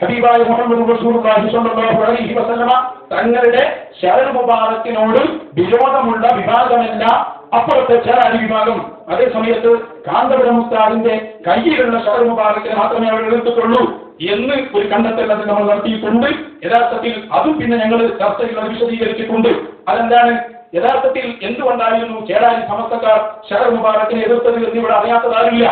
ഹബീബായ മുഹമ്മദ് റസൂലുള്ളാഹി സ്വല്ലല്ലാഹു അലൈഹി വസല്ലമ തങ്ങളുടെ ഷഹർ മുബാറക്കിനോട് വിരോധമുള്ള വിഭാഗമല്ല അപ്പുറത്തെ ചില വിഭാഗം അതേ സമയത്ത് കാന്തപുരം മുസ്താദിന്റെ കയ്യിലുള്ള ഷഹർ മുബാറക്കിനെ മാത്രമേ അവർ എടുത്തിട്ടുള്ളൂ എന്ന് ഒരു കണ്ടെത്തൽ അത് നമ്മൾ നടത്തിയിട്ടുണ്ട്. യഥാർത്ഥത്തിൽ അതും പിന്നെ ഞങ്ങൾ ചർച്ചയിൽ അത് വിശദീകരിച്ചിട്ടുണ്ട്. അതെന്താണ്? യഥാർത്ഥത്തിൽ എന്തുകൊണ്ടായിരുന്നു ചേരാരി സമസ്തക്കാർ ഷഹർ മുബാറക്കിനെ എതിർത്തത് എന്നിവിടെ അറിയാത്തതാരില്ല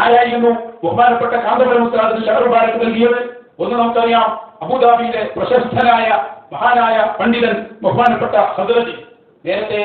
ആരായിരുന്നു ബഹുമാനപ്പെട്ട കാന്തപുരം മുസ്താദിന് ഷഹർ മുബാറക്ക് നൽകിയത്? ഒന്ന് നമുക്കറിയാം അബുദാബിയിലെ പ്രശസ്തനായ മഹാനായ പണ്ഡിതൻ ബഹുമാനപ്പെട്ട ഹദ്രജി നേരത്തെ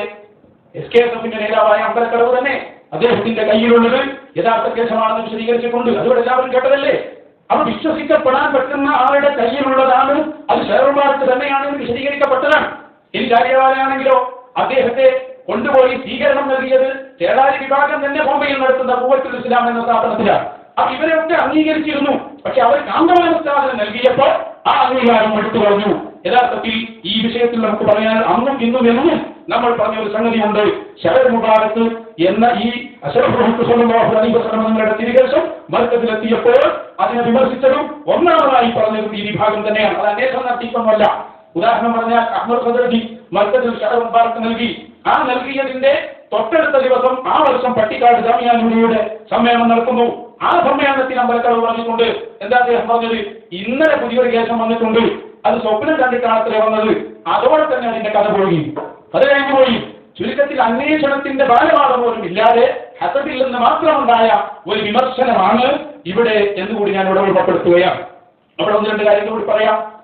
എസ് കെ എസ് എഫിന്റെ നേതാവായ അമ്പലക്കടവ് തന്നെ അദ്ദേഹത്തിന്റെ കയ്യിലുള്ളത് യഥാർത്ഥ കേസമാണെന്ന് വിശദീകരിച്ചിട്ടുണ്ട്. അതുകൊണ്ട് എല്ലാവരും കേട്ടതല്ലേ? അവർ വിശ്വസിക്കപ്പെടാൻ പറ്റുന്ന ആളുടെ കയ്യിലുള്ളതാണ് അത് ഷെയർമാർക്ക് തന്നെയാണെന്ന് വിശദീകരിക്കപ്പെട്ടതാണ്. ഇനി കാര്യവാലയാണെങ്കിലോ അദ്ദേഹത്തെ കൊണ്ടുപോയി സ്വീകരണം നൽകിയത് ചേളാരി വിഭാഗം തന്നെ ബോംബെയിൽ നടത്തുന്ന പൂവത്തിൽ ഇസ്ലാം എന്ന സ്ഥാപനത്തിലാണ്. അപ്പൊ ഇവരെയൊക്കെ അംഗീകരിച്ചിരുന്നു. പക്ഷെ അവർ കാന്തമാനസ്ഥാപനം നൽകിയപ്പോൾ ആ അംഗീകാരം എടുത്തു പറഞ്ഞു യഥാർത്ഥത്തിൽ ഈ വിഷയത്തിൽ നമുക്ക് പറയാൻ അന്നും ഇന്നും എന്നും നമ്മൾ പറഞ്ഞ ഒരു സംഗതിയുണ്ട്. ശരത് മുബാറക്ക് എന്ന ഈ അഷറഫുങ്ങളുടെ തിരികേശം മർക്കത്തിലെത്തിയപ്പോൾ അതിനെ വിമർശിച്ചതും ഒന്നാമതായി പറഞ്ഞത് ഈ വിഭാഗം തന്നെയാണ്. അത് അന്വേഷണം നടത്തിയിട്ടൊന്നുമല്ല. ഉദാഹരണം പറഞ്ഞാൽ അഹമ്മദ് ഖദർജി മർക്കത്തിൽ ശരത് മുബാറക്ക് നൽകി. ആ നൽകിയതിന്റെ തൊട്ടടുത്ത ദിവസം ആ വർഷം പട്ടിക്കാട് ജാമിയാനുള്ളിയുടെ സമ്മേളനം നടക്കുന്നു. ആ സമ്മേളനത്തിൽ അമ്പലക്കടവ് പറഞ്ഞിട്ടുണ്ട്. എന്താ അദ്ദേഹം പറഞ്ഞത്? ഇന്നലെ പുതിയൊരു കേസം വന്നിട്ടുണ്ട്. അത് സ്വപ്നം കണ്ടിട്ടാണത്രേ വന്നത്. അതോടെ തന്നെ അതിന്റെ കഥ പോയി. അത് കഴിഞ്ഞു പോയി. ചുരുക്കത്തിൽ അന്വേഷണത്തിന്റെ ബാലപാഠം പോലും ഇല്ലാതെ ഹസബിൽ നിന്ന് മാത്രമുണ്ടായ ഒരു വിമർശനമാണ് ഇവിടെ എന്നുകൂടി ഞാൻ ഇവിടെ ഉൾപ്പെടുത്തുകയാണ്. അവിടെ ഒന്ന് രണ്ട് കാര്യങ്ങൾ കൂടി പറയാം.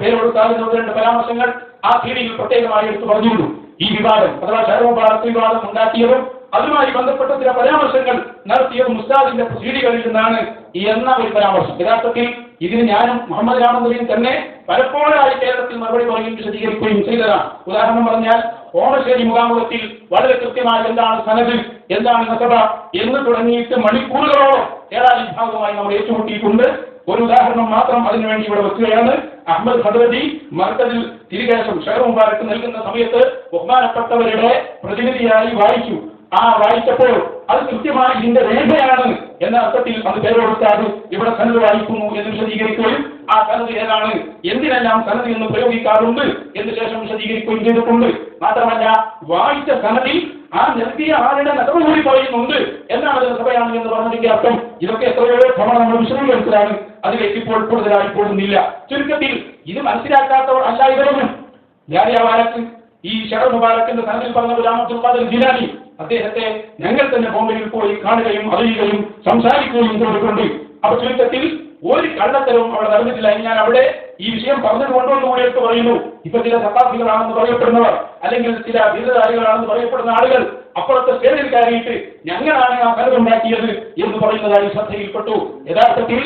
പേരോടുത്താകുന്ന ഒന്ന് രണ്ട് പരാമർശങ്ങൾ ആ സീഡിയിൽ പ്രത്യേകമായി എടുത്തു പറഞ്ഞിരുന്നു. ഈ വിവാദം അഥവാ ശരവഭാരത് വിവാദം ഉണ്ടാക്കിയതും അതുമായി ബന്ധപ്പെട്ട ചില പരാമർശങ്ങൾ നടത്തിയത് മുസ്താദിന്റെ സീഡികളിൽ നിന്നാണ് എന്ന ഒരു പരാമർശം. യഥാർത്ഥത്തിൽ ഇതിന് ഞാനും മുഹമ്മദ് രാമനബിയും തന്നെ പലപ്പോഴായി കേരളത്തിൽ മറുപടി പറയുകയും വിശദീകരിക്കുകയും ചെയ്തതാണ്. ഉദാഹരണം പറഞ്ഞാൽ ഓണശ്ശേരി മുഖാമുഖത്തിൽ വളരെ കൃത്യമായി എന്താണ് സനദ് എന്താണ് നസബ എന്ന് തുടങ്ങിയിട്ട് മണിക്കൂറുകളോളം ഏതാനും വിഭാഗമായി നമ്മൾ ഏറ്റുമുട്ടിയിട്ടുണ്ട്. ഒരു ഉദാഹരണം മാത്രം അതിനുവേണ്ടി ഇവിടെ വെക്കുകയാണ്. അഹമ്മദ് ഭദ്രജി മർക്കതിൽ തിരികേശം ഷെയർ മുബാരക്ക് നൽകുന്ന സമയത്ത് ബഹുമാനപ്പെട്ടവരുടെ പ്രതിനിധിയായി വായിച്ചു. ആ വായിച്ചപ്പോൾ അത് കൃത്യമായി ഇതിന്റെ രേഖയാണ് എന്ന അർത്ഥത്തിൽ അത് പേര് പേരെടുത്താത് ഇവിടെ സനത് വായിക്കുന്നു എന്ന് വിശദീകരിക്കുകയും ആ സനത് ഏതാണ്? എന്തിനെല്ലാം സനത് എന്ന് പ്രയോഗിക്കാറുണ്ട് എന്ന് ശേഷം വിശദീകരിക്കുകയും ചെയ്തിട്ടുണ്ട്. മാത്രമല്ല വായിച്ച സനതിൽ ആ നൽകിയ ആളുടെ നഗരം കൂടി പറയുന്നുണ്ട് എന്നാണ് സഭയാണ് എന്ന് പറഞ്ഞതിന്റെ അർത്ഥം. ഇതൊക്കെ എത്രയോ തവണ നമ്മൾ വിശദീകരിച്ചതാണ്. അതിലേക്ക് ഇപ്പോൾ കൂടുതലായി പോകുന്നില്ല. ചുരുക്കത്തിൽ ഇത് മനസ്സിലാക്കാത്തവർ അല്ല ഇവരൊന്നും. ജാലിയവാലക്ക് ഈ ഷഹർ മുബാരക്കിന്റെ സനദിൽ പറഞ്ഞ ഗുലാം അബ്ദുൽ ഖാദർ ജിലാനി. അദ്ദേഹത്തെ ഞങ്ങൾ തന്നെ ബോംബെയിൽ പോയി കാണുകയും അറിയുകയും സംസാരിക്കുകയും ചെയ്തിട്ടുണ്ട് അപ്പൊ ചുരുക്കത്തിൽ ഒരു കള്ളത്തരവും അവിടെ നടന്നിട്ടില്ല. ഞാൻ അവിടെ ഈ വിഷയം പറഞ്ഞത് കൊണ്ടുവന്ന് കൂടി എടുത്ത് പറയുന്നു. ഇപ്പൊ ചില സത്താർത്ഥികളാണെന്ന് പറയപ്പെടുന്നവർ അല്ലെങ്കിൽ ചില ബിരുദധാരികളാണെന്ന് പറയപ്പെടുന്ന ആളുകൾ അപ്പുറത്തെ സ്റ്റേജിൽ കയറിയിട്ട് ഞങ്ങളാണ് ആ കലത് ഉണ്ടാക്കിയത് എന്ന് പറയുന്നതായി ശ്രദ്ധയിൽപ്പെട്ടു. യഥാർത്ഥത്തിൽ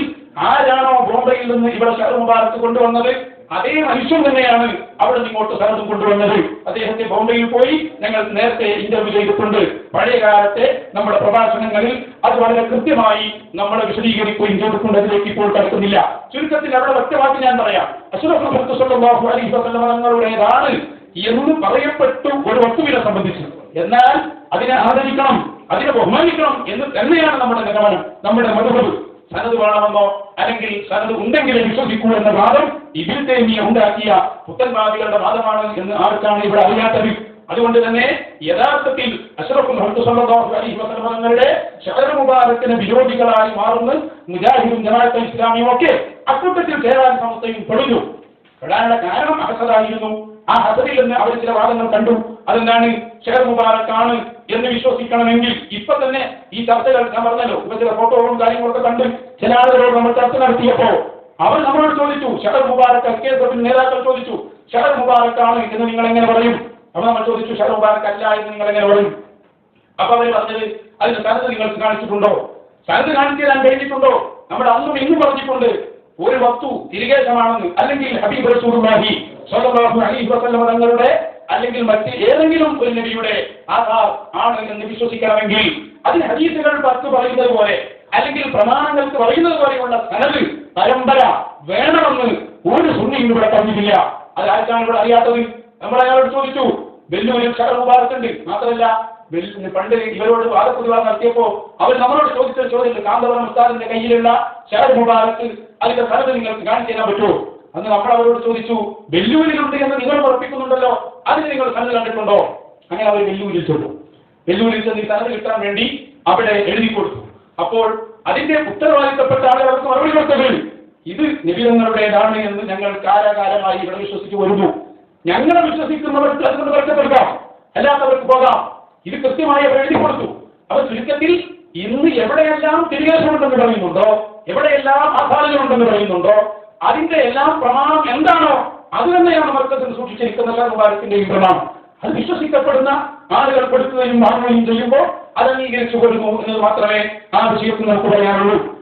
ആരാണോ ബോംബെയിൽ നിന്ന് ഇവിടെ ഷഹർ മുബാറക്ക് കൊണ്ടുവന്നത്? അതേ മനുഷ്യൻ തന്നെയാണ് അവിടെ ഇങ്ങോട്ട് സ്ഥലത്തും കൊണ്ടുവന്നത്. അദ്ദേഹത്തെ ബോംബെയിൽ പോയി ഞങ്ങൾ നേരത്തെ ഇന്റർവ്യൂ ചെയ്തിട്ടുണ്ട്. പഴയ കാലത്തെ നമ്മുടെ പ്രഭാഷണങ്ങളിൽ അത് വളരെ കൃത്യമായി നമ്മൾ വിശദീകരിക്കുകയും ചെയ്തിട്ടുണ്ട്. അതിലേക്ക് ഇപ്പോൾ കടക്കുന്നില്ല. ചുരുക്കത്തിൽ അവിടെ വ്യക്തമാക്കി ഞാൻ പറയാം. അസുറഫുല്ലാഹു അലൈഹി വസല്ലമങ്ങളുടേതാണ് എന്ന് പറയപ്പെട്ടു ഒരു വസ്തുവിനെ സംബന്ധിച്ച്. എന്നാൽ അതിനെ ആദരിക്കണം അതിനെ ബഹുമാനിക്കണം എന്ന് തന്നെയാണ് നമ്മുടെ നിഗമനം നമ്മുടെ മധുബ് സനത് വേണമെന്നോ അല്ലെങ്കിൽ സനത് ഉണ്ടെങ്കിലേ വിശ്വസിക്കൂ എന്ന വാദം ഇതിൽ തേമിയ ഉണ്ടാക്കിയ പുത്തൻവാദികളുടെ വാദമാണ് എന്ന് ആർക്കാണ് ഇവിടെ അറിയാത്തത്? അതുകൊണ്ട് തന്നെ യഥാർത്ഥത്തിൽ അഷ്റഫുൽ വസല്ലം തങ്ങളുടെ ഷഹർ വിരോധികളായി മാറുന്ന മുജാഹിദും ജമാഅത്ത് ഇസ്ലാമിയും ഒക്കെ അക്കൂട്ടത്തിൽ ചേരാൻ സമസ്തയും പെടുന്നു. പെടാനുള്ള കാരണം അഹസദായിരുന്നു. ആ ഹസറിൽ നിന്ന് അവർ ചില വാദങ്ങൾ കണ്ടു. അതെന്താണ്? ഷെയർ മുബാറക്കാണ് എന്ന് വിശ്വസിക്കണമെങ്കിൽ ഇപ്പൊ തന്നെ ഈ ചർച്ചകൾ ഞാൻ പറഞ്ഞല്ലോ ഇപ്പൊ ചില ഫോട്ടോകളും കാര്യങ്ങളൊക്കെ കണ്ട് ചില ആളുകളോട് നമ്മൾ ചർച്ച നടത്തിയപ്പോ അവർ നമ്മളോട് ചോദിച്ചു ഷെഹർ മുബാറക്ക് കെ നേതാക്കൾ ചോദിച്ചു ഷെഹർ മുബാറക്കാണ് എന്ന് നിങ്ങൾ എങ്ങനെ പറയും? അപ്പൊ നമ്മൾ ചോദിച്ചു ഷെഹർ മുബാറക്ക് അല്ല എന്ന് നിങ്ങൾ എങ്ങനെ പറയും? അപ്പൊ അവർ പറഞ്ഞത് അതിന് സ്ഥലത്ത് നിങ്ങൾക്ക് കാണിച്ചിട്ടുണ്ടോ? സ്ഥലത്ത് കാണിച്ചു തരാൻ കഴിഞ്ഞിട്ടുണ്ടോ? നമ്മുടെ അന്നും ഇന്നും പറഞ്ഞിട്ടുണ്ട് ഒരു വസ്തു തിരികേശമാണെന്ന് അല്ലെങ്കിൽ ഹബീബ് റസൂലുള്ളാഹി സ്വല്ലല്ലാഹു അലൈഹി വസല്ലം തങ്ങളുടെ അല്ലെങ്കിൽ മറ്റ് ഏതെങ്കിലും ഒരു നബിയുടെ ആധാർ ആണ് എന്ന് വിശ്വസിക്കണമെങ്കിൽ അതിന് ഹദീസുകൾ പത്ത് പറയുന്നത് പോലെ അല്ലെങ്കിൽ പ്രമാണങ്ങൾക്ക് പറയുന്നത് പോലെയുള്ള സനത് പരമ്പര വേണമെന്ന് ഒരു സുന്നിയും ഇവിടെ പറഞ്ഞിട്ടില്ല. അത് ആർക്കാണ് ഇവിടെ അറിയാത്തത്? നമ്മൾ അയാളോട് ചോദിച്ചു. വെല്ലുവിളി ഷഹർ മുബാറക്കുണ്ട്. മാത്രമല്ല പണ്ട് ഇവരോട് വാദപ്രതിവാദം നടത്തിയപ്പോ അവർ നമ്മളോട് ചോദിച്ച ചോദ്യം കാന്തപുരം ഉസ്താദിന്റെ കയ്യിലുള്ള ശരത് മുബാറക്ക് അതിന്റെ സ്ഥലത്ത് നിങ്ങൾക്ക് കാണിച്ചു തരാൻ പറ്റുമോ? അന്ന് നമ്മൾ അവരോട് ചോദിച്ചു വെല്ലുവിളികളുണ്ട് എന്ന് നിങ്ങൾ ഉറപ്പിക്കുന്നുണ്ടല്ലോ അതിന് നിങ്ങൾ സ്ഥലം കണ്ടിട്ടുണ്ടോ? അങ്ങനെ അവർ വെല്ലുവിളി ചൊല്ലു വെല്ലൂരിൽ ചെന്ന് ഈ സ്ഥലത്ത് കിട്ടാൻ വേണ്ടി അവിടെ എഴുതി കൊടുത്തു. അപ്പോൾ അതിന്റെ ഉത്തരവാദിത്തപ്പെട്ട ആളുകൾ അവർക്ക് മറുപടി കൊടുത്തത് ഇത് നിബിധങ്ങളുടേതാണ് എന്ന് ഞങ്ങൾ കാലാകാലമായി ഇവിടെ വിശ്വസിച്ചു വരുന്നു. ഞങ്ങളെ വിശ്വസിക്കുന്നവർക്ക് അതുകൊണ്ട് കഷ്ടപ്പെടുക്കാം അല്ലാത്തവർക്ക് പോകാം. ഇത് കൃത്യമായി അവർ എഴുതി കൊടുത്തു. അപ്പൊ ചുരുക്കത്തിൽ ഇന്ന് എവിടെയെല്ലാം തിരികേശമുണ്ടെന്ന് പറയുന്നുണ്ടോ എവിടെയെല്ലാം ആധാരങ്ങളുണ്ടെന്ന് പറയുന്നുണ്ടോ അതിന്റെ എല്ലാം പ്രമാണം എന്താണോ അത് തന്നെയാണ് മർക്കത്തിൽ സൂക്ഷിച്ചിരിക്കുന്ന സർവഭാരത്തിന്റെയും പ്രമാണം അത് വിശ്വസിക്കപ്പെടുന്ന ആളുകൾ പെടുത്തുകയും വാങ്ങുകയും ചെയ്യുമ്പോൾ അത് അംഗീകരിച്ചു കൊടുക്കും എന്നത് മാത്രമേ ആ വിഷയത്തിൽ നമുക്ക് പറയാനുള്ളൂ.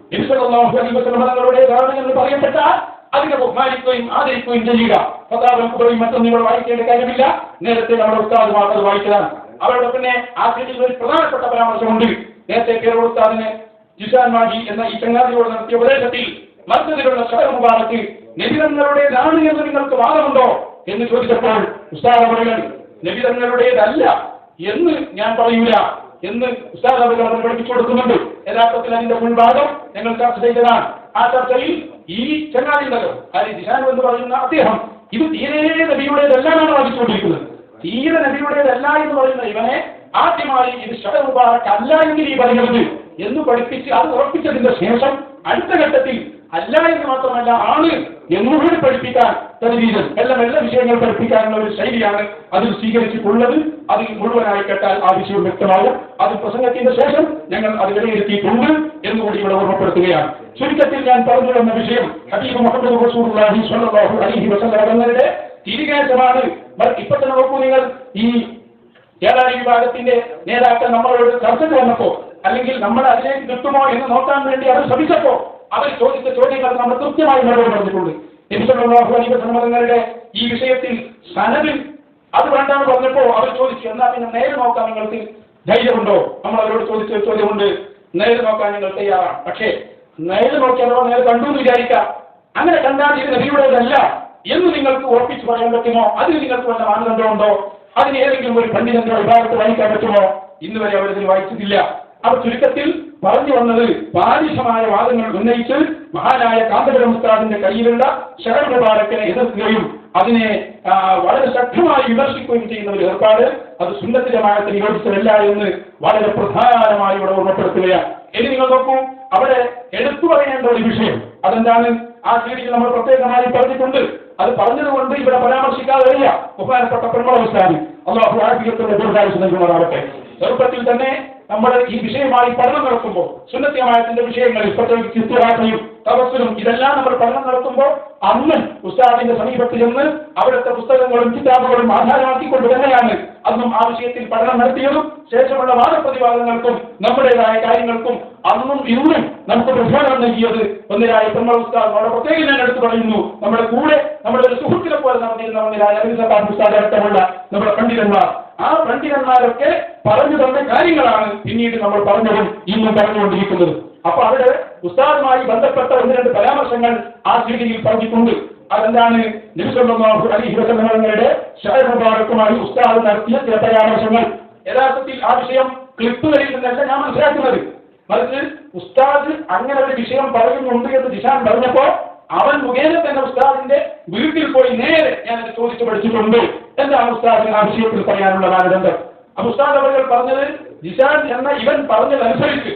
എന്ന് പറയപ്പെട്ടാൽ അതിനെ ബഹുമാനിക്കുകയും ആദരിക്കുകയും ചെയ്യുക. പതാപുറയും മറ്റൊന്നും നിങ്ങൾ വായിക്കേണ്ട കാര്യമില്ല. നേരത്തെ നമ്മുടെ ഉസ്താദുമാർ മാത്രം വായിച്ചതാണ്. അവരുടെ പിന്നെ ആ സീരീസിൽ ഒരു പ്രധാനപ്പെട്ട പരാമർശമുണ്ട്. നേരത്തെ കേരളത്തിന് ജിസാൻ മാഹി എന്ന ഈ ചങ്ങാതിയോട് നടത്തിയ ഉപദേശത്തിൽ മസ്ജിദിലുള്ള ഷഹർ നിബിതങ്ങളുടേതാണ് എന്ന് നിങ്ങൾക്ക് വാദമുണ്ടോ എന്ന് ചോദിച്ചപ്പോൾ ഉസ്താദ് അവരുകൾ നിബിതങ്ങളുടേതല്ല എന്ന് ഞാൻ പറയൂല എന്ന് ഉസ്താദ് അവർ പഠിപ്പിച്ചു കൊടുക്കുന്നുണ്ട്. യഥാർത്ഥത്തിൽ അതിന്റെ മുൻഭാഗം ഞങ്ങൾ ചർച്ച ചെയ്തതാണ്. ആ ചർച്ചയിൽ ഈ ചങ്ങാതി ഉണ്ടല്ലോ അരി ജിഷാൻ എന്ന് പറയുന്ന അദ്ദേഹം ഇത് തീരെ നബിയുടേതല്ല എന്നാണ് വാദിച്ചുകൊണ്ടിരിക്കുന്നത്. തീരെ നബിയുടേതല്ല എന്ന് പറയുന്ന ഇവനെ ആദ്യമായി ഇത് അല്ല എങ്കിൽ ഈ പറയുന്നത് എന്ന് പഠിപ്പിച്ച് അത് ഉറപ്പിച്ചതിന്റെ ശേഷം അടുത്ത ഘട്ടത്തിൽ അല്ല എന്ന് മാത്രമല്ല ആണ് എന്നുകൂടി പഠിപ്പിക്കാൻ തദ്വീജൻ എല്ലാം എല്ലാ വിഷയങ്ങൾ പഠിപ്പിക്കാനുള്ള ഒരു ശൈലിയാണ് അതിൽ സ്വീകരിച്ചിട്ടുള്ളത്. അതിൽ മുഴുവനായി കേട്ടാൽ ആ വിഷയം വ്യക്തമാകും. അത് പ്രസംഗത്തിന്റെ ശേഷം ഞങ്ങൾ അത് വിലയിരുത്തിയിട്ടുണ്ട് എന്നുകൂടി ഇവിടെ ഓർമ്മപ്പെടുത്തുകയാണ്. ചുരുക്കത്തിൽ ഞാൻ പറഞ്ഞു വന്ന വിഷയം ഹബീബ് മുഹമ്മദ് തങ്ങളുടെ തിരികേറ്റമാണ് ഇപ്പൊ തന്നെ നോക്കൂ നിങ്ങൾ ഈ ഏതാനും വിഭാഗത്തിന്റെ നേതാക്കൾ നമ്മളോട് ചർച്ചയ്ക്ക് വന്നപ്പോ അല്ലെങ്കിൽ നമ്മൾ അതിലേക്ക് കിട്ടുമോ എന്ന് നോക്കാൻ വേണ്ടി അവർ ശ്രമിച്ചപ്പോ അവർ ചോദിച്ച ചോദ്യങ്ങൾ നമ്മൾ കൃത്യമായി മറുപടി പറഞ്ഞിട്ടുണ്ട്. ഈ വിഷയത്തിൽ സനവിൽ അത് വേണ്ടാന്ന് പറഞ്ഞപ്പോ അവർ ചോദിച്ചു എന്നാ പിന്നെ നേരെ നോക്കാൻ നിങ്ങൾക്ക് ധൈര്യമുണ്ടോ? നമ്മൾ അവരോട് ചോദിച്ച ചോദ്യമുണ്ട്. നേരെ നോക്കാൻ നിങ്ങൾ തയ്യാറാണ്. പക്ഷേ നേരെ നോക്കി നേരെ കണ്ടു എന്ന് വിചാരിക്കാം. അങ്ങനെ കണ്ടാൽ ഇത് നബിയുടേതല്ല. എന്ന് നിങ്ങൾക്ക് ഉറപ്പിച്ചു പറയാൻ പറ്റുമോ? അതിന് നിങ്ങൾക്ക് വല്ല മാനദണ്ഡമുണ്ടോ? അതിന് ഏതെങ്കിലും ഒരു പണ്ഡിതന്റെ വിഭാഗത്ത് വായിക്കാൻ പറ്റുമോ? ഇന്ന് വരെ അവരതിൽ വായിച്ചിട്ടില്ല. അവർ ചുരുക്കത്തിൽ പറഞ്ഞു വന്നത് ബാലിഷമായ വാദങ്ങൾ ഉന്നയിച്ച് മഹാനായ കാന്തപുരം ഉസ്താദിന്റെ കയ്യിലുള്ള ശരണപ്രഭാരത്തിനെ എതിർക്കുകയും അതിനെ വളരെ ശക്തമായി വിമർശിക്കുകയും ചെയ്യുന്ന ഒരു ഏർപ്പാട് അത് സുന്നത്ത് ജമാഅത്തിന് യോജിച്ചതല്ല എന്ന് വളരെ പ്രധാനമായി ഇവിടെ ഓർമ്മപ്പെടുത്തുകയാണ്. ഇനി നിങ്ങൾ നോക്കൂ അവിടെ എടുത്തു പറയേണ്ട ഒരു വിഷയം അതെന്താണ്? ആ സീഡിയിൽ നമ്മൾ പ്രത്യേകമായി പറഞ്ഞിട്ടുണ്ട്. അത് പറഞ്ഞതുകൊണ്ട് ഇവിടെ പരാമർശിക്കാതെ വരിക ബഹുമാനപ്പെട്ട പെൺമളവസ്ഥാനി അള്ളാഹു ആരോഗ്യത്തിന്റെ ചെറുപ്പത്തിൽ തന്നെ നമ്മൾ ഈ വിഷയമായി പഠനം നടത്തുമ്പോൾ സുന്നത്യമായത്തിന്റെ വിഷയങ്ങളിൽ പ്രത്യേകിച്ച് ഇസ്തിഹാസയും തപസ്സിലും ഇതെല്ലാം നമ്മൾ പഠനം നടത്തുമ്പോൾ അന്ന് ഉസ്താദിന്റെ സമീപത്ത് ചെന്ന് അവിടുത്തെ പുസ്തകങ്ങളും കിതാബുകളും ആധാരമാക്കിക്കൊണ്ട് തന്നെയാണ് അന്നും ആ വിഷയത്തിൽ പഠനം നടത്തിയതും ശേഷമുള്ള വാദപ്രതിവാദങ്ങൾക്കും നമ്മുടേതായ കാര്യങ്ങൾക്കും അന്നും ഇന്നും നമുക്ക് പ്രധാനം നൽകിയത് ഒന്നിനായ ബ്രഹ്മ ഉസ്താദ് വളരെ പ്രത്യേകം ഞാൻ എടുത്തു പറയുന്നു. നമ്മുടെ കൂടെ നമ്മുടെ ഒരു സുഹൃത്തിനെ പോലെ നടന്നിരുന്ന ഒന്നിനായ അരവിന്ദ്രാൻ ഉസ്താദ് അടക്കമുള്ള നമ്മുടെ പണ്ഡിതന്മാർ. ആ പണ്ഡിതന്മാരൊക്കെ പറഞ്ഞു തന്ന കാര്യങ്ങളാണ് പിന്നീട് നമ്മൾ പറഞ്ഞതും ഇന്നും പറഞ്ഞുകൊണ്ടിരിക്കുന്നത്. അപ്പൊ അവിടെ ഉസ്താദുമായി ബന്ധപ്പെട്ട ഒന്ന് രണ്ട് പരാമർശങ്ങൾ ആ സീഡിയിൽ പറഞ്ഞിട്ടുണ്ട്. അതെന്താണ്? നബിസല്ലാഹു അലി വസല്ലമയുടെ ഷഹർ മുബാറക്കുമായി ഉസ്താദ് നടത്തിയ ചില പരാമർശങ്ങൾ. യഥാർത്ഥത്തിൽ ആ വിഷയം ക്ലിപ്പുകളിൽ നിന്നല്ല ഞാൻ മനസ്സിലാക്കുന്നത്. മറിച്ച് ഉസ്താദ് അങ്ങനെ ഒരു വിഷയം പറയുന്നുണ്ട് എന്ന് ദിശാൻ പറഞ്ഞപ്പോ അവൻ മുഖേന തന്നെ ഉസ്താദിന്റെ വീട്ടിൽ പോയി നേരെ അത് ചോദിച്ചു പഠിച്ചിട്ടുണ്ട് എന്താണ് ഉസ്താദിന് ആ വിഷയത്തിൽ പറയാനുള്ള മാനദണ്ഡം. അപ്പൊ ഉസ്താദ് അവർ പറഞ്ഞത് ദിശാൻ എന്ന ഇവൻ പറഞ്ഞതനുസരിച്ച്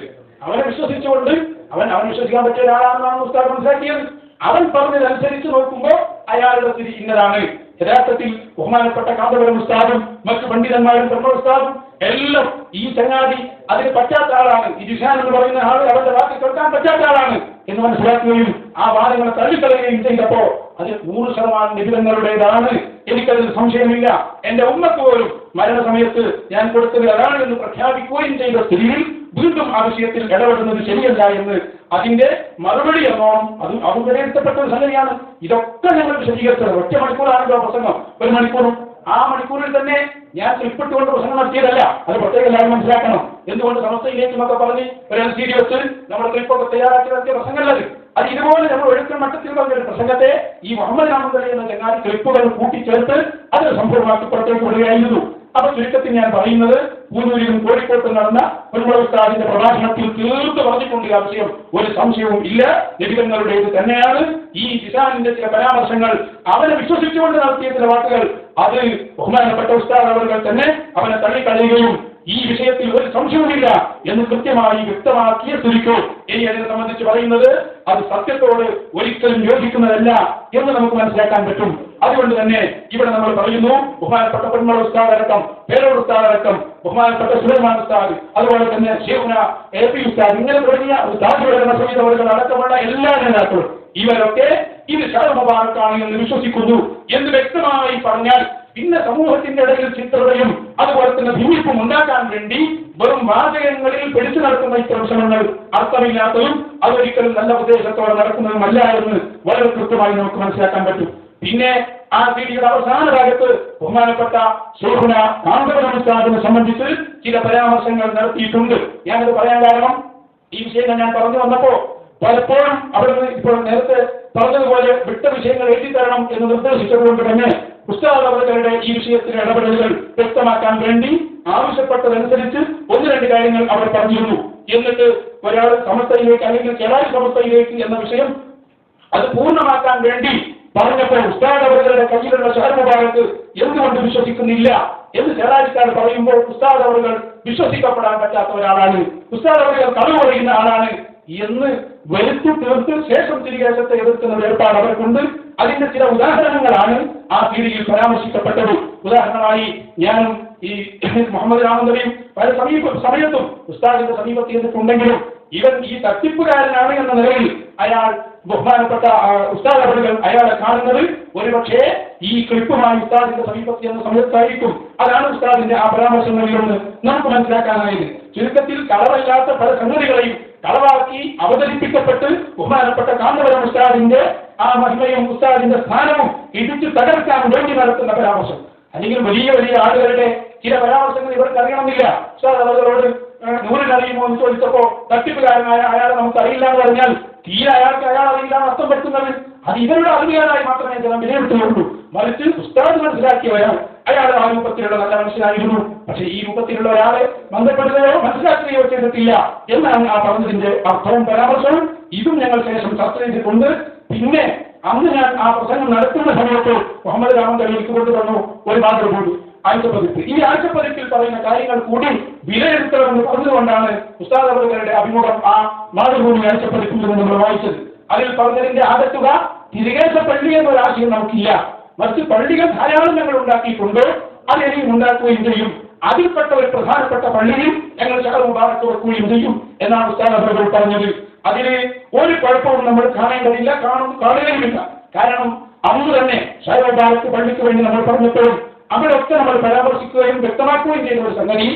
അവനെ വിശ്വസിച്ചുകൊണ്ട് അവൻ അവൻ വിശ്വസിക്കാൻ പറ്റിയ ഒരാളാണെന്നാണ് ഉസ്താദ് മനസ്സിലാക്കിയത്. അവൻ പറഞ്ഞതനുസരിച്ച് നോക്കുമ്പോൾ അയാളുടെ സ്ഥിതി ഇന്നതാണ് യഥാർത്ഥത്തിൽ ബഹുമാനപ്പെട്ട കാന്തപുരം ഉസ്താദും മറ്റു പണ്ഡിതന്മാരും ബ്രഹ്മ ഉസ്താദും എല്ലാം ഈ ചങ്ങാതി അതിന് പറ്റാത്ത ആളാണ്. ഈ ജിഷാൻ എന്ന് പറയുന്ന ആൾ അവരുടെ വാക്ക് കേൾക്കാൻ പറ്റാത്ത ആളാണ് എന്ന് മനസ്സിലാക്കുകയും ആ വാദങ്ങളെ തള്ളിക്കളയുകയും ചെയ്തപ്പോ അത് നൂറ് ശതമാനം നിബിധങ്ങളുടേതാണ് എനിക്കതിൽ സംശയമില്ല. എന്റെ ഉമ്മക്ക് പോലും മരണസമയത്ത് ഞാൻ കൊടുത്തത് അതാണ് എന്ന് പ്രഖ്യാപിക്കുകയും ചെയ്ത സ്ഥിതിയിൽ വീണ്ടും ആ വിഷയത്തിൽ ഇടപെടുന്നത് ശരിയല്ല എന്ന് അതിന്റെ മറുപടി എന്നോണം അത് അത് വിലയിരുത്തപ്പെട്ട ഒരു സംഗതിയാണ്. ഇതൊക്കെ ഞങ്ങൾ വിശദീകരിച്ചത് ഒറ്റ മണിക്കൂറാണല്ലോ പ്രസംഗം. ഒരു മണിക്കൂറും. ആ മണിക്കൂറിൽ തന്നെ ഞാൻ ക്ലിപ്പിട്ടുകൊണ്ട് പ്രസംഗം നടത്തിയതല്ല. അത് പ്രത്യേകം എല്ലാവരും മനസ്സിലാക്കണം. എന്തുകൊണ്ട് സമസ്തയിലേക്കുമൊക്കെ പറഞ്ഞ് ഒരു എൽ സി ഡി വെച്ച് നമ്മുടെ ക്ലിപ്പൊക്കെ തയ്യാറാക്കി നടത്തിയ പ്രസംഗമല്ലത് അത് ഇതുപോലെ നമ്മൾ ഒഴുക്കൻ മട്ടത്തിൽ പറഞ്ഞൊരു പ്രസംഗത്തെ ഈ മുഹമ്മദ് രാമന്തലി എന്ന ചങ്ങാതി ക്ലിപ്പുകൾ കൂട്ടിച്ചേർത്ത് അത് സംഭവമാക്കി പുറത്തേക്ക് വിടുകയായിരുന്നു. അപ്പൊ ചുരുക്കത്തിൽ ഞാൻ പറയുന്നത് പൂനൂരിലും കോഴിക്കോട്ടും നടന്ന പൊന്മുള ഉസ്താദിന്റെ പ്രഭാഷണത്തിൽ തീർത്ത് പറഞ്ഞിട്ടുണ്ട് ഈ ഒരു സംശയവും ഇല്ല. ലഭിതങ്ങളുടേത് തന്നെയാണ്. ഈ കിസാനിന്റെ ചില പരാമർശങ്ങൾ അവനെ വിശ്വസിച്ചുകൊണ്ട് നടത്തിയ ചില വാക്കുകൾ. അത് ബഹുമാനപ്പെട്ട ഉസ്താദ് അവർ തന്നെ അവനെ തള്ളിക്കളയുകയും ഈ വിഷയത്തിൽ ഒരു സംശയവുമില്ല എന്ന് കൃത്യമായി വ്യക്തമാക്കിയ സ്ഥിതിക്കോ ഇനി അതിനെ സംബന്ധിച്ച് പറയുന്നത് അത് സത്യത്തോട് ഒരിക്കലും യോജിക്കുന്നതല്ല എന്ന് നമുക്ക് മനസ്സിലാക്കാൻ പറ്റും. അതുകൊണ്ട് തന്നെ ഇവിടെ നമ്മൾ പറയുന്നു ബഹുമാനപ്പെട്ട പെൺമൾ ഉസ്താദടക്കം പേരോട് ഉസ്താദടക്കം ബഹുമാനപ്പെട്ട സുലൈമാൻ ഉസ്താദ് അതുപോലെ തന്നെ ശിവന എ പി ഉസ്താദ് ഇങ്ങനെ തുടങ്ങിയ ഉസ്താദുകളുടെ നസമീതവരുകൾ അടക്കമുള്ള എല്ലാ നേതാക്കളും ഇവരൊക്കെ ഇത് ഷർമബാർക്കാണ് എന്ന് വിശ്വസിക്കുന്നു എന്ന് വ്യക്തമായി പറഞ്ഞാൽ പിന്നെ സമൂഹത്തിന്റെ ഇടയിൽ ചിത്രതയും അതുപോലെ തന്നെ ഭൂമിപ്പും ഉണ്ടാക്കാൻ വേണ്ടി വെറും വാചകങ്ങളിൽ പിടിച്ചു നടക്കുന്ന ഇത്തരം ശ്രമങ്ങൾ അർത്ഥമില്ലാത്തതും അതൊരിക്കലും നല്ല ഉദ്ദേശത്തോടെ നടക്കുന്നതുമല്ല എന്ന് വളരെ കൃത്യമായി നമുക്ക് മനസ്സിലാക്കാൻ പറ്റും. പിന്നെ ആ വീഡിയോയുടെ അവസാന ഭാഗത്ത് ബഹുമാനപ്പെട്ട ഷെയ്ഖുന കാന്തപുരമുസ്താദിനെ സംബന്ധിച്ച് ചില പരാമർശങ്ങൾ നടത്തിയിട്ടുണ്ട്. ഞാനത് പറയാൻ കാരണം ഈ വിഷയങ്ങൾ ഞാൻ പറഞ്ഞു വന്നപ്പോ പലപ്പോഴും അവിടുന്ന് ഇപ്പോൾ നേരത്തെ പറഞ്ഞതുപോലെ വിട്ട വിഷയങ്ങൾ എഴുതി തരണം എന്ന് നിർദ്ദേശിച്ചതുകൊണ്ട് തന്നെ അവരുടെ ഈ വിഷയത്തിലെ ഇടപെടലുകൾ വ്യക്തമാക്കാൻ വേണ്ടി ആവശ്യപ്പെട്ടതനുസരിച്ച് ഒന്ന് രണ്ട് കാര്യങ്ങൾ അവർ പറഞ്ഞിരുന്നു. എന്നിട്ട് ഒരാൾ സമസ്തയിലേക്ക് അല്ലെങ്കിൽ ചെറായി സമസ്തയിലേക്ക് എന്ന വിഷയം അത് പൂർണമാക്കാൻ വേണ്ടി പറഞ്ഞപ്പോൾ ഉസ്താദ് അവരുടെ കയ്യിലുള്ള ഷഹർമുബാറക്ക് എന്തുകൊണ്ട് വിശ്വസിക്കുന്നില്ല എന്ന് ചെറാരിക്കാർ പറയുമ്പോൾ ഉസ്താദ് അവർ വിശ്വസിക്കപ്പെടാൻ പറ്റാത്ത ഒരാളാണ്. ഉസ്താദ് അവർ കളവ് പറയുന്ന ആളാണ് എന്ന് വരുത്തി തീർത്ത് ശേഷം തിരികേശത്തെ എതിർക്കുന്ന വേർപാട് അവർക്കുണ്ട്. അതിന്റെ ചില ഉദാഹരണങ്ങളാണ് ആ സീരിയൽ പരാമർശിക്കപ്പെട്ടത്. ഉദാഹരണമായി ഞാൻ ഈ മുഹമ്മദ് രാമന്തറിയും പല സമീപ സമയത്തും ഉസ്താദിന്റെ സമീപത്ത് ചെന്നിട്ടുണ്ടെങ്കിലും ഇവൻ ഈ തട്ടിപ്പുകാരനാണ് എന്ന നിലയിൽ അയാൾ ബഹുമാനപ്പെട്ട ഉസ്താദ് അവരുകൾ അയാളെ കാണുന്നത് ഒരുപക്ഷേ ഈ ക്ലിപ്പുമായി ഉസ്താദിന്റെ സമീപത്ത് എന്ന സമയത്തായിരിക്കും. അതാണ് ഉസ്താദിന്റെ ആ പരാമർശങ്ങളിലൊന്ന് നമുക്ക് മനസ്സിലാക്കാനായത്. ചുരുക്കത്തിൽ കളവല്ലാത്ത പല സംഗതികളെയും കളവാക്കി അവതരിപ്പിക്കപ്പെട്ട് ബഹുമാനപ്പെട്ട കാന്തപുരം ഉസ്താദിന്റെ ആ മഹിമയും ഉസ്താദിന്റെ സ്ഥാനവും ഇടിച്ചു തകർക്കാൻ വേണ്ടി നടത്തുന്ന പരാമർശം. അല്ലെങ്കിൽ വലിയ വലിയ ആളുകളുടെ ചില പരാമർശങ്ങൾ ഇവർക്ക് അറിയണമെന്നില്ല. ഉസ്താദ് അവരോട് നൂറിന് അറിയുമോ എന്ന് ചോദിച്ചപ്പോ തട്ടിപ്പുകാരനായ അയാളെ നമുക്ക് അറിയില്ല എന്ന് പറഞ്ഞാൽ തീരെ അയാൾക്ക് അയാൾ അറിയില്ല അർത്ഥം പറ്റുന്നത് അത് ഇവരുടെ അറിവുകാരായി മാത്രമേ ജനം വിലയിരുത്തുകയുള്ളൂ മറിച്ച് ഉസ്താദ് മനസ്സിലാക്കിയവരാണ്. അയാൾ ആ രൂപത്തിലുള്ള നല്ല മനുഷ്യനായിരുന്നു. പക്ഷെ ഈ രൂപത്തിലുള്ള ഒരാളെ ബന്ധപ്പെടുകയോ മനസ്സിലാക്കുകയോ ചെയ്തിട്ടില്ല എന്നാണ് ആ പറഞ്ഞതിന്റെ അർത്ഥവും പരാമർശവും. ഇതും ഞങ്ങൾ ശേഷം ചർച്ച ചെയ്തിട്ടുണ്ട്. പിന്നെ അന്ന് ഞാൻ ആ പ്രസംഗം നടത്തുന്ന സമയത്ത് മുഹമ്മദ് രാമൻ രാമന്തലിക്ക് കൊണ്ടുവന്നു ഒരു മാതൃകൂടി ആഴ്ചപ്പതിപ്പ് ഈ ആഴ്ചപ്പതിപ്പിൽ പറയുന്ന കാര്യങ്ങൾ കൂടി വിലയിരുത്തണമെന്ന് പറഞ്ഞുകൊണ്ടാണ് ഉസ്താദ് അഭിമുഖം ആ മാതൃഭൂമി ആഴ്ചപ്പതിപ്പിൽ നിന്ന് നമ്മൾ വായിച്ചത്. അതിൽ പറഞ്ഞതിന്റെ ആകത്തുക തിരികേശ പള്ളി എന്നൊരാശയം നമുക്കില്ല. മറ്റ് പള്ളികൾ ധാരാളം ഞങ്ങൾ ഉണ്ടാക്കിയിട്ടുണ്ട്. അത് ഇനിയും ഉണ്ടാക്കുകയും ചെയ്യും. അതിൽപ്പെട്ട ഒരു പ്രധാനപ്പെട്ട പള്ളിയിൽ ഞങ്ങൾ ശകല മുബാറക്ക് വെക്കുകയും ചെയ്യും എന്നാണ് ഉസ്താദ് പറഞ്ഞത്. അതിന് ഒരു കുഴപ്പവും നമ്മൾ കാണേണ്ടതില്ല കഴിയില്ല കാണുകയുമില്ല. കാരണം അന്ന് തന്നെ ഷൈ പള്ളിക്ക് വേണ്ടി നമ്മൾ പറഞ്ഞപ്പോഴും അവിടെയൊക്കെ നമ്മൾ പരാമർശിക്കുകയും വ്യക്തമാക്കുകയും ചെയ്യുന്ന ഒരു സംഗതി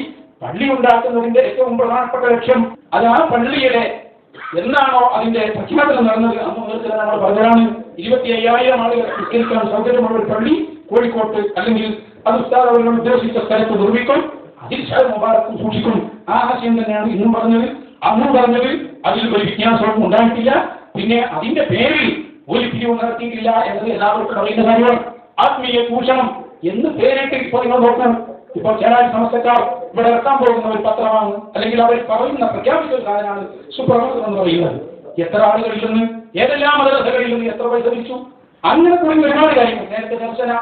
പള്ളി ഉണ്ടാക്കുന്നതിന്റെ ഏറ്റവും പ്രധാനപ്പെട്ട ലക്ഷ്യം അത് ആ പള്ളിയുടെ എന്നാണോ അതിന്റെ പ്രഖ്യാപനം നടന്നത്. അന്ന് നമ്മൾ പറഞ്ഞതാണ് ഇരുപത്തി അയ്യായിരം ആളുകൾ നിസ്കരിക്കാൻ സൗകര്യമുള്ള ഒരു പള്ളി കോഴിക്കോട്ട് അല്ലെങ്കിൽ അത് ഉസ്താദ് അവരുടെ ഉദ്ദേശിച്ച സ്ഥലത്ത് നിർമ്മിക്കും അതിൽ മുബാരക്കും സൂക്ഷിക്കും. ആ ആശയം തന്നെയാണ് ഇന്നും പറഞ്ഞത്. അന്നും പറഞ്ഞത് അതിൽ ഒരു വിജ്ഞാസവും ഉണ്ടായിട്ടില്ല. പിന്നെ അതിന്റെ പേരിൽ ഒരു പിരിവ് നടത്തിയിട്ടില്ല എന്നത് എല്ലാവർക്കും അറിയുന്ന കാര്യമാണ്. ആത്മീയ ചൂഷണം എന്ന് പേരിട്ട് ഇപ്പോൾ നിങ്ങൾ നോക്കണം. ഇപ്പോൾ ചില സമസ്തക്കാർ ഇവിടെ ഇറക്കാൻ പോകുന്ന ഒരു പത്രമാണ്. അല്ലെങ്കിൽ അവർ പറയുന്ന പ്രഖ്യാപിച്ച ഒരു സാധനമാണ് സുപ്രഭാതം എന്ന് പറയുന്നത്. എത്ര ആളുകളിൽ നിന്ന് ഏതെല്ലാം മദ്രസകളിൽ നിന്ന് എത്ര പൈസ വിളിച്ചു അങ്ങനെ കൂടി ഒരുപാട് കാര്യങ്ങൾ. നേരത്തെ ദർശന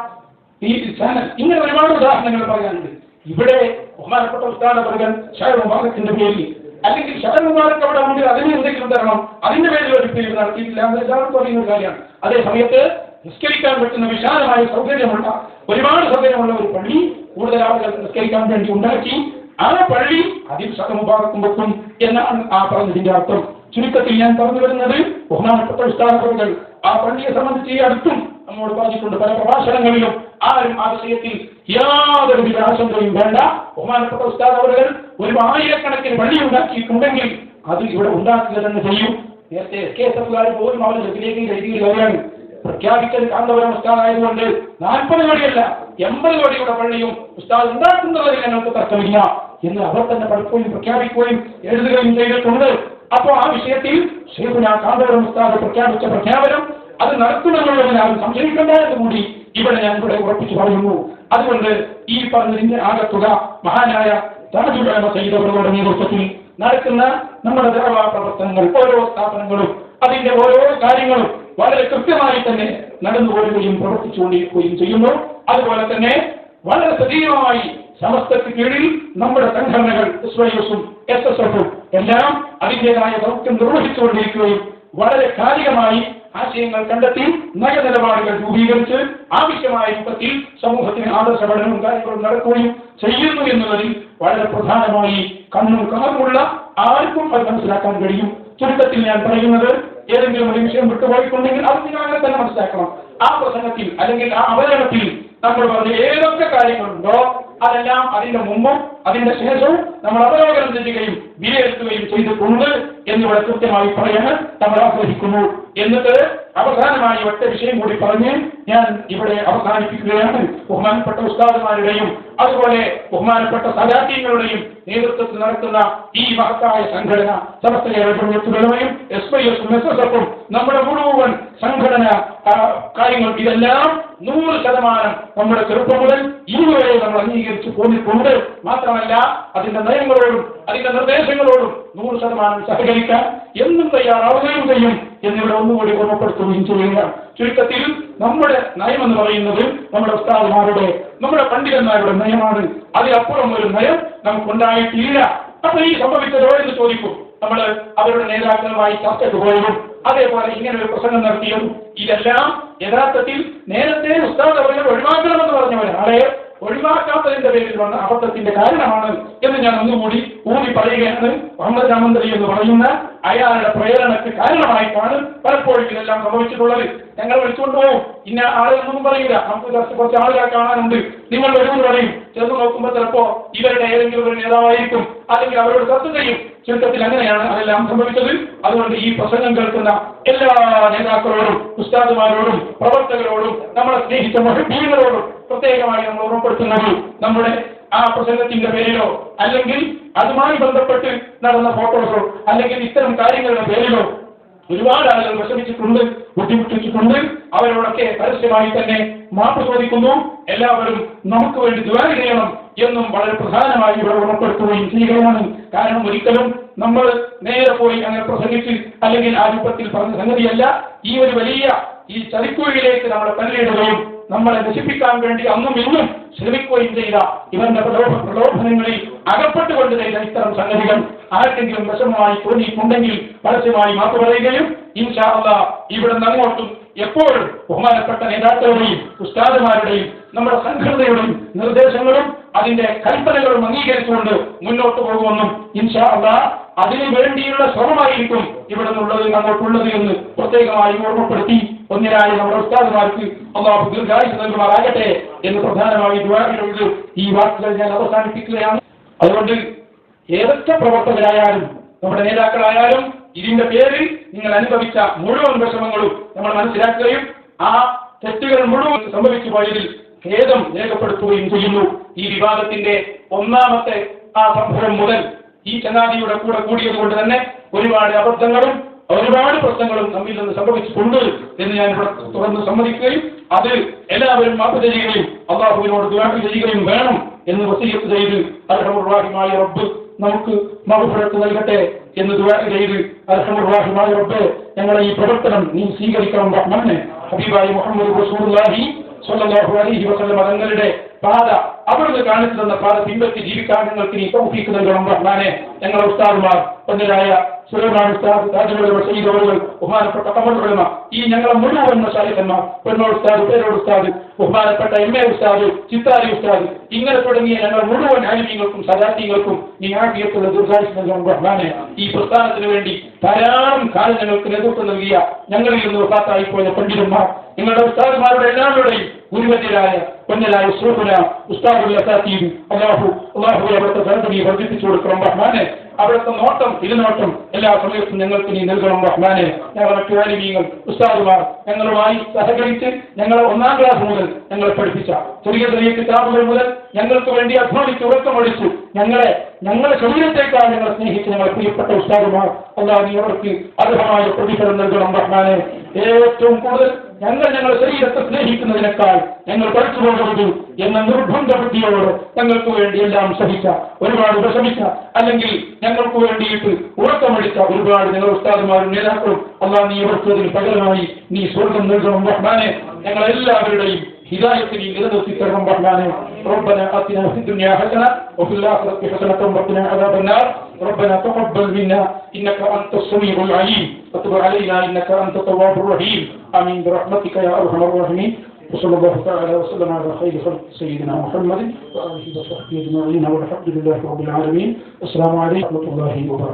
ഇങ്ങനെ ഒരുപാട് ഉദാഹരണങ്ങൾ പറയാനുണ്ട്. ഇവിടെ ബഹുമാനപ്പെട്ട ഉസ്താദ് അവർകൾ ഷഹർ മുബാറക്കിന്റെ പേരിൽ അല്ലെങ്കിൽ ഷഹർ മുബാറക്ക് അവിടെ ഉണ്ട് അതിന് എന്തെങ്കിലും തരണം അതിന്റെ പേരിൽ ഒരു പേര് നടത്തിയിട്ടില്ല എന്ന് പറയുന്ന ഒരു കാര്യമാണ്. അതേ സമയത്ത് നിസ്കരിക്കാൻ പറ്റുന്ന വിശാലമായ സൗകര്യമുള്ള ഒരുപാട് സൗകര്യമുള്ള ഒരു പള്ളി കൂടുതൽ ആളുകൾ നിസ്കരിക്കാൻ വേണ്ടി ഉണ്ടാക്കി. ആ പള്ളി അതിൽ ശതമുഭാഗത്തും വെക്കും എന്നാണ് ആ പറഞ്ഞതിന്റെ അർത്ഥം. ചുരുക്കത്തിൽ ഞാൻ പറഞ്ഞു വരുന്നത് ബഹുമാനപ്പെട്ട വിസ്താരകൾ ആ പള്ളിയെ സംബന്ധിച്ച് ഈ അടുത്തും നമ്മോട് പറഞ്ഞിട്ടുണ്ട് പല പ്രഭാഷണങ്ങളിലും ആരും ആ വിഷയത്തിൽ യാതൊരു വിലാസങ്ങളും വേണ്ട. ബഹുമാനപ്പെട്ട ഉസ്താദ് ഒരു ആയിരക്കണക്കിന് പള്ളി ഉണ്ടാക്കിയിട്ടുണ്ടെങ്കിൽ അത് ഇവിടെ ഉണ്ടാക്കുക തന്നെ ചെയ്യും. നേരത്തെ കെ എസ് എഫുകാർ പോലും അവരുടെ ലഭിലേക്ക് രീതിയിൽ കയറിയാണ് പ്രഖ്യാപിക്കൽ കാന്തപുരം ഉസ്താദായതുകൊണ്ട് നാൽപ്പത് കോടിയല്ല എൺപത് കോടിയുടെ പള്ളിയും ഉസ്താദ് ഉണ്ടാക്കുന്നതിൽ ഞങ്ങൾക്ക് തർക്കമില്ല എന്ന് അവർ തന്നെ പലപ്പോഴും പ്രഖ്യാപിക്കുകയും എഴുതുകയും ചെയ്തിട്ടുണ്ട്. അപ്പോൾ ആ വിഷയത്തിൽ ഷെയ്ഖുന കാന്തപുരം ഉസ്താദ് പ്രഖ്യാപിച്ച പ്രഖ്യാപനം അത് നടത്തുമെന്നുള്ളതിൽ ആരും സംശയിക്കേണ്ട എന്ന് കൂടി ഇവിടെ ഞാൻ ഇവിടെ ഉറപ്പിച്ചു പറയുന്നു. അതുകൊണ്ട് ഈ പറഞ്ഞതിന്റെ ആകത്തുക മഹാനായ താജുലമ സൈതവരുടെ നേതൃത്വത്തിൽ നടക്കുന്ന നമ്മുടെ ദേവാ പ്രവർത്തനങ്ങൾ ഓരോ സ്ഥാപനങ്ങളും അതിന്റെ ഓരോ കാര്യങ്ങളും വളരെ കൃത്യമായി തന്നെ നടന്നുപോരുകയും പ്രവർത്തിച്ചുകൊണ്ടിരിക്കുകയും ചെയ്യുന്നു. അതുപോലെ തന്നെ വളരെ സജീവമായി സമസ്തക്ക് കീഴിൽ നമ്മുടെ സംഘടനകൾ എസ് വൈ എസും എസ് എഫും എല്ലാം അതിന്റെതായ ദൗത്യം നിർവഹിച്ചുകൊണ്ടിരിക്കുകയും വളരെ കാലികമായി ആശയങ്ങൾ കണ്ടെത്തി നയനിലപാടുകൾ രൂപീകരിച്ച് ആവശ്യമായ രൂപത്തിൽ സമൂഹത്തിന് ആദർശ പഠനവും കാര്യങ്ങളും നടക്കുകയും ചെയ്യുന്നു എന്നുള്ളതിൽ വളരെ പ്രധാനമായി കണ്ണും കാതുമുള്ള ആർക്കും അത് മനസ്സിലാക്കാൻ കഴിയും. ചുരുക്കത്തിൽ ഞാൻ പറയുന്നത് ഏതെങ്കിലും ഒരു വിഷയം വിട്ടുപോയിട്ടുണ്ടെങ്കിൽ അത് നിങ്ങൾ അങ്ങനെ തന്നെ മനസ്സിലാക്കണം. ആ പ്രസംഗത്തിൽ അല്ലെങ്കിൽ ആ അവതരണത്തിൽ നമ്മൾ പറഞ്ഞ ഏതൊക്കെ കാര്യങ്ങളുണ്ടോ അതെല്ലാം അതിന്റെ മുമ്പും അതിന്റെ ശേഷവും നമ്മൾ അവലോകനം ചെയ്യുകയും വിലയിരുത്തുകയും ചെയ്തിട്ടുണ്ട് എന്നിവിടെ കൃത്യമായി പറയാൻ നമ്മൾ ആഗ്രഹിക്കുന്നു. എന്നിട്ട് അവസാനമായി ഒറ്റ വിഷയം കൂടി പറഞ്ഞ് ഞാൻ ഇവിടെ അവസാനിപ്പിക്കുകയാണ്. ബഹുമാനപ്പെട്ട ഉസ്താദുമാരുടെയും അതുപോലെ ബഹുമാനപ്പെട്ട സദാത്യങ്ങളുടെയും നേതൃത്വത്തിൽ നടത്തുന്ന ഈ മഹത്തായ സംഘടന സമസ്തയും എസ് വൈ നമ്മുടെ മുഴുവൻ സംഘടന കാര്യങ്ങൾ ഇതെല്ലാം നൂറ് ശതമാനം നമ്മുടെ ചെറുപ്പം മുതൽ ഇതുവരെ നമ്മൾ അംഗീകരിച്ചു പോന്നിട്ടുണ്ട്. മാത്രമല്ല അതിന്റെ നയങ്ങളോടും അതിന്റെ നിർദ്ദേശങ്ങളോടും നൂറ് ശതമാനം സഹകരിക്കാൻ എന്നും തയ്യാറാവുകയും ചെയ്യും എന്നിവിടെ ഒന്നുകൂടി ഓർമ്മപ്പെടുത്തുകയും ചെയ്യുക ചുരുക്കത്തിൽ നമ്മുടെ നയം എന്ന് പറയുന്നത് നമ്മുടെ ഉസ്താദുമാരുടെ നമ്മുടെ പണ്ഡിതന്മാരുടെ നയമാണ്. അതിലപ്പുറം ഒരു നയം നമുക്കുണ്ടായിട്ടില്ല. അപ്പൊ ഈ സംഭവിച്ചതോ എന്ന് ചോദിക്കും. നമ്മൾ അവരുടെ നേതാക്കളുമായി ചർച്ചയ്ക്ക് പോയതും അതേപോലെ ഇങ്ങനെ ഒരു പ്രസംഗം നടത്തിയും. ഇതെല്ലാം യഥാർത്ഥത്തിൽ നേരത്തെ ഉസ്താദ് അവരെ ഒഴിവാക്കണമെന്ന് പറഞ്ഞ ഒരാളെ ഒഴിവാക്കാത്തതിന്റെ പേരിൽ വന്ന അബദ്ധത്തിന്റെ കാരണമാണ് എന്ന് ഞാൻ ഒന്നുകൂടി ഊന്നി പറയുകയാണ്. മുഹമ്മദ് രാമന്ത്രി എന്ന് പറയുന്ന അയാളുടെ പ്രേരണയ്ക്ക് കാരണമായിട്ടാണ് പലപ്പോഴും ഇതെല്ലാം സംഭവിച്ചിട്ടുള്ളത്. ഞങ്ങൾ വിളിച്ചുകൊണ്ട് പോകും ഇന്ന ആളുകളൊന്നും പറയില്ല. നമുക്ക് കുറച്ച് ആളുകളെ കാണാനുണ്ട്. നിങ്ങൾ വരുമെന്ന് പറയും. ചെന്ന് നോക്കുമ്പോൾ ചിലപ്പോ ഇവരുടെ ഏതെങ്കിലും ഒരു നേതാവായിരിക്കും. അല്ലെങ്കിൽ അവരോട് ചർച്ച ചെയ്യും. ചുരുക്കത്തിൽ അങ്ങനെയാണ് അതെല്ലാം സംഭവിച്ചത്. അതുകൊണ്ട് ഈ പ്രസംഗം കേൾക്കുന്ന എല്ലാ നേതാക്കളോടും ഉസ്താദുമാരോടും പ്രവർത്തകരോടും നമ്മളെ സ്നേഹിച്ച മഹബീങ്ങളോടും പ്രത്യേകമായി നമ്മൾ ഓർമ്മപ്പെടുത്തുന്നത് നമ്മുടെ ആ പ്രസംഗത്തിന്റെ പേരിലോ അല്ലെങ്കിൽ അതുമായി ബന്ധപ്പെട്ട് നടന്ന ഫോട്ടോസോ അല്ലെങ്കിൽ ഇത്തരം കാര്യങ്ങളുടെ പേരിലോ ഒരുപാട് ആളുകൾ വിഷമിച്ചിട്ടുണ്ട് ബുദ്ധിമുട്ടിച്ചിട്ടുണ്ട്. അവരോടൊക്കെ പരസ്യമായി തന്നെ മാപ്പ് ചോദിക്കുന്നു. എല്ലാവരും നമുക്ക് വേണ്ടി ചെയ്യണം. എന്നും വളരെ പ്രധാനമായി ഇവിടെ ഉറപ്പെടുത്തുകയും ചെയ്യുകയാണ്. കാരണം ഒരിക്കലും നമ്മൾ നേരെ പോയി അങ്ങനെ പ്രസംഗിച്ച് അല്ലെങ്കിൽ ആ രൂപത്തിൽ പറഞ്ഞ സംഗതിയല്ല. ഈ ഒരു വലിയ ഈ ചതിക്കുഴിയിലേക്ക് നമ്മളെ തള്ളിയിടുകയും നമ്മളെ നശിപ്പിക്കാൻ വേണ്ടി അന്നും ഇന്നും ശ്രമിക്കുകയും ചെയ്ത ഇവന്റെ പ്രലോഭ പ്രലോഭനങ്ങളിൽ അകപ്പെട്ടുകൊണ്ട് ചെയ്ത ഇത്തരം സംഗതികൾ ആർക്കെങ്കിലും വിഷമമായി തോന്നിയിട്ടുണ്ടെങ്കിൽ പരസ്യമായി മാപ്പ് പറയുകയും ഇൻഷാ അള്ളാ ഇവിടെ അങ്ങോട്ടും എപ്പോഴും ബഹുമാനപ്പെട്ട നേതാക്കളുടെയും ഉസ്താദുമാരുടെയും നമ്മുടെ സംഘടനയുടെയും നിർദ്ദേശങ്ങളും അതിന്റെ കൽപ്പനകളും അംഗീകരിച്ചുകൊണ്ട് മുന്നോട്ട് പോകുമെന്നും ഇൻഷാ അള്ളാ അതിനു വേണ്ടിയുള്ള ശ്രമമായിരിക്കും ഇവിടെ നിന്നുള്ളത് അങ്ങോട്ടുള്ളത് എന്ന് പ്രത്യേകമായി ഓർമ്മപ്പെടുത്തി ഒന്നിനായി നമ്മുടെ ഉസ്താദുമാർക്ക് അള്ളാഹു ദീർഘായുസ് നൽകുമാറാകട്ടെ എന്ന് പ്രധാനമായി ദുവാരിലുള്ളത് ഈ വാക്കുകൾ ഞാൻ അവസാനിപ്പിക്കുകയാണ്. അതുകൊണ്ട് ഏതൊക്കെ പ്രവർത്തകരായാലും നമ്മുടെ നേതാക്കളായാലും ഇതിന്റെ പേരിൽ നിങ്ങൾ അനുഭവിച്ച മുഴുവൻ വിഷമങ്ങളും നമ്മൾ മനസ്സിലാക്കുകയും ആ തെറ്റുകൾ മുഴുവൻ സംഭവിച്ചു പോയതിൽ ഖേദം രേഖപ്പെടുത്തുകയും ചെയ്യുന്നു. ഈ വിവാദത്തിന്റെ ഒന്നാമത്തെ ആ സംഭവം മുതൽ ഈ ചങ്ങാതിയുടെ കൂടെ കൂടിയത് കൊണ്ട് തന്നെ ഒരുപാട് അബദ്ധങ്ങളും ഒരുപാട് പ്രശ്നങ്ങളും നമ്മിൽ നിന്ന് സംഭവിച്ചിട്ടുണ്ട് എന്ന് ഞാൻ ഇവിടെ തുറന്ന് സമ്മതിക്കുകയും അത് എല്ലാവരും മാപ്പ് ചെയ്യുകയും അള്ളാഹുവിനോട് ദുരാഹ് ചെയ്യുകയും വേണം എന്ന് വസീയത്ത് ചെയ്ത് അർഹമുറാഹിമായ റബ്ബ് നമുക്ക് മറുപുറത്ത് നൽകട്ടെ എന്ന് ദുരാഹ് ചെയ്ത് അർഹമുറാഹിമായ റബ്ബ് ഞങ്ങളെ ഈ പ്രവർത്തനം നീ സ്വീകരിക്കണം റഹ്മാനെ. ഹബീബായി മുഹമ്മദ് റസൂലുള്ളാഹി സ്വല്ലല്ലാഹു അലൈഹി വസല്ലം തങ്ങളുടെ പാത അവിടുന്ന് കാണിച്ചു തന്ന പാത പിൻപറ്റി ജീവിക്കാൻ നിങ്ങൾക്ക് നീ തൗഫീഖ് നൽകണം റഹ്മാനെ. ഞങ്ങളുടെ ഉസ്താദുമാർ പൊന്നരായ ബഹുമാനപ്പെട്ട കമറുകളമ ഈ ഞങ്ങളെ മുഴുവൻ മഷാലിഖന്മാർ പെണ്ണോട് ഉസ്താദ് പേരോട് ഉസ്താദ് ബഹുമാനപ്പെട്ട എം എ ഉസ്താദ് ചിത്താരി ഉസ്താദ് ഇങ്ങനെ തുടങ്ങിയ ഞങ്ങൾ മുഴുവൻ ആലിമീങ്ങൾക്കും സദാർത്ഥികൾക്കും നീ ആഫിയത്തുള്ള ദീർഘായുസ് റഹ്മാനെ ഈ പ്രസ്ഥാനത്തിന് വേണ്ടി ധാരാളം കാലം ഞങ്ങൾക്ക് നേതൃത്വം നൽകിയ ഞങ്ങളിൽ നിന്ന് വഫാത്തായി പോയ പണ്ഡിതന്മാർ നിങ്ങളുടെ ഉസ്താദുമാരുടെ എല്ലാവരുടെയും ഗുരുവന്യരായ പൊന്നലായ സുഹൃന ഉസ്താദുൽ അസാത്തീബ് അള്ളാഹു അള്ളാഹു അവിടുത്തെ ധനത്തിനെ വർദ്ധിപ്പിച്ചു കൊടുക്കണം റഹ്മാനെ. അവിടുത്തെ നോട്ടം ഇരുനോട്ടം എല്ലാ സമയത്തും ഞങ്ങൾക്ക് നീ നൽകണം റഹ്മാനെ. ഞങ്ങളെ മറ്റു ഉസ്താദുമാർ ഞങ്ങളുമായി സഹകരിച്ച് ഞങ്ങളെ ഒന്നാം ക്ലാസ് മുതൽ ഞങ്ങളെ പഠിപ്പിച്ച ചെറിയ ചെറിയ കിതാബുകൾ മുതൽ ഞങ്ങൾക്ക് വേണ്ടി അധ്വാനിച്ച് ഉറക്കമൊഴിച്ചു ഞങ്ങളെ ഞങ്ങളുടെ ശരീരത്തേക്കാൾ ഞങ്ങളെ സ്നേഹിച്ച് ഞങ്ങളെ പ്രിയപ്പെട്ട ഉസ്താദുമാർ അല്ലാതെ അവർക്ക് അർഹമായ പ്രതിഫലം നൽകണം റഹ്മാനെ. ഏറ്റവും കൂടുതൽ ഞങ്ങൾ ഞങ്ങളുടെ ശരീരത്തെ സ്നേഹിക്കുന്നതിനേക്കാൾ ഞങ്ങൾ പഠിച്ചു പോകരുത് എന്ന നിർബന്ധ ബുദ്ധിയോട് ഞങ്ങൾക്ക് വേണ്ടി എല്ലാം സഹിച്ച ഒരുപാട് വിഷമിച്ച അല്ലെങ്കിൽ ഞങ്ങൾക്ക് വേണ്ടിയിട്ട് ഉറക്കമടിച്ച ഒരുപാട് ഞങ്ങൾ ഉസ്താദുമാരും നേതാക്കളും അള്ളാഹ് നീ അവർക്ക് അതിന് പകരമായി നീ സ്വർഗം നൽകണം റഹ്മാനെ ഞങ്ങളെല്ലാവരുടെയും هدايتني إلى الستر الرحمن ربنا آتنا في الدنيا حسنة وفي الآخرة حسنة وقنا عذاب النار ربنا تقبل منا إنك أنت السميع العليم. وتب علينا إنك أنت التواب الرحيم. آمين. برحمتك يا أرحم الراحمين. وصلى الله تعالى وسلم على خير خلق سيدنا محمد وآله وصحبه أجمعين والحمد لله رب العالمين. السلام عليكم ورحمة الله وبركاته.